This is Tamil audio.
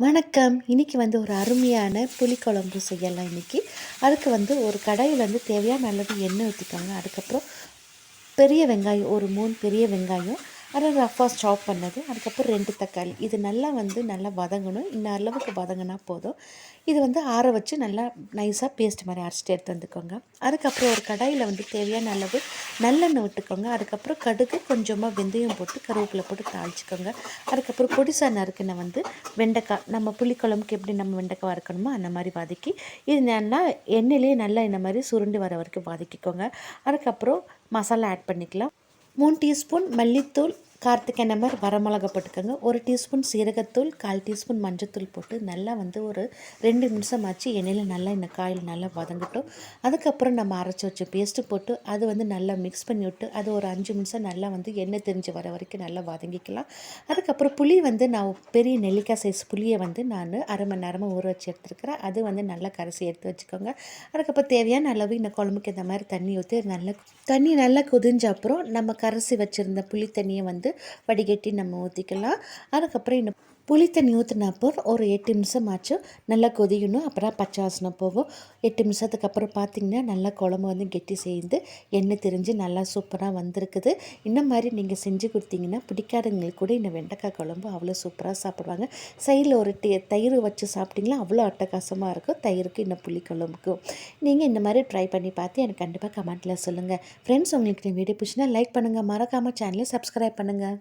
வணக்கம். இன்னைக்கு வந்து ஒரு அருமையான புளிக்குழம்பு செய்யலாம் இன்றைக்கி அதுக்கு வந்து ஒரு கடாயில் வந்து தேவையான அளவு எண்ணெய் ஊற்றிக்கோங்க அதுக்கப்புறம் பெரிய வெங்காயம் ஒரு மூணு பெரிய வெங்காயம் அரை ரஃபாக ஸ்டாப் பண்ணது. அதுக்கப்புறம் ரெண்டு தக்காளி. இது நல்லா வந்து நல்லா வதங்கணும். இன்ன அளவுக்கு வதங்கினா போதும். இது வந்து ஆற வச்சு நல்லா நைஸாக பேஸ்ட் மாதிரி அரைச்சிட்டு எடுத்து வந்துக்கோங்க. அதுக்கப்புறம் ஒரு கடாயில் வந்து தேவையான அளவு நல்லெண்ணெய் விட்டுக்கோங்க. அதுக்கப்புறம் கடுகு கொஞ்சமாக வெந்தயம் போட்டு கருவேப்பிலை போட்டு தாளிச்சிக்கோங்க. அதுக்கப்புறம் பொடிசா நறுக்கின வந்து வெண்டைக்காய். நம்ம புளிக்குழம்புக்கு எப்படி நம்ம வெண்டைக்காய் வறுக்கணுமோ அந்த மாதிரி வதக்கி இது நல்லா எண்ணெயிலே நல்லா இந்த மாதிரி சுருண்டு வர வரைக்கும் வதக்கிக்கோங்க. அதுக்கப்புறம் மசாலா ஆட் பண்ணிக்கலாம். மூணு டீஸ்பூன் மல்லித்தூள் கார்த்திகை நம்பர் வரமிளகா போட்டுக்கோங்க. ஒரு டீஸ்பூன் சீரகத்தூள் கால் டீஸ்பூன் மஞ்சத்தூள் போட்டு நல்லா வந்து ஒரு ரெண்டு நிமிஷம் ஆச்சு எண்ணெயில் நல்லா இந்த காயில் நல்லா வதங்கட்டும். அதுக்கப்புறம் நம்ம அரைச்சி வச்ச பேஸ்ட்டு போட்டு அது வந்து நல்லா மிக்ஸ் பண்ணி விட்டு அது ஒரு அஞ்சு நிமிஷம் நல்லா வந்து எண்ணெய் தெரிஞ்சு வர வரைக்கும் நல்லா வதங்கிக்கலாம். அதுக்கப்புறம் புளி வந்து நான் பெரிய நெல்லிக்காய் சைஸ் புளியை வந்து நான் அரை மணி நேரமாக ஊற வச்சு எடுத்துருக்கிறேன். அது வந்து நல்லா கரைசி எடுத்து வச்சுக்கோங்க. அதுக்கப்புறம் தேவையான அளவு இந்த குழம்புக்கு இந்த மாதிரி தண்ணி ஊற்றி நல்லா தண்ணி நல்லா கொதிஞ்ச அப்புறம் நம்ம கரைசி வச்சுருந்த புளி தண்ணியை வந்து வடிகட்டி நம்ம ஊற்றிக்கலாம் அதுக்கப்புறம் இந்த புளி தண்ணி ஊற்றினப்போ ஒரு எட்டு நிமிஷம் ஆச்சும் நல்லா கொதிக்கணும். அப்புறம் பச்சை வாசனை போகும் எட்டு நிமிஷத்துக்கு அப்புறம் பார்த்திங்கன்னா நல்லா குழம்பு வந்து கெட்டி சேர்ந்து எண்ணெய் தெரிஞ்சு நல்லா சூப்பராக வந்திருக்குது. இந்த மாதிரி நீங்கள் செஞ்சு கொடுத்தீங்கன்னா பிடிக்காதவங்களுக்கு கூட இந்த வெண்டைக்காய் குழம்பு அவ்வளோ சூப்பராக சாப்பிடுவாங்க. சைடில் ஒரு டீ தயிர் வச்சு சாப்பிட்டிங்களா? அவ்வளோ அட்டகாசமாக இருக்கும். தயிருக்கு இந்த புளி குழம்புக்கும் நீங்கள் இந்த மாதிரி ட்ரை பண்ணி பார்த்து எனக்கு கண்டிப்பாக கமெண்ட்டில் சொல்லுங்கள் ஃப்ரெண்ட்ஸ் உங்களுக்கு இந்த வீடியோ பிடிச்சினா லைக் பண்ணுங்கள் மறக்காமல் சேனலை சப்ஸ்கிரைப் பண்ணுங்கள்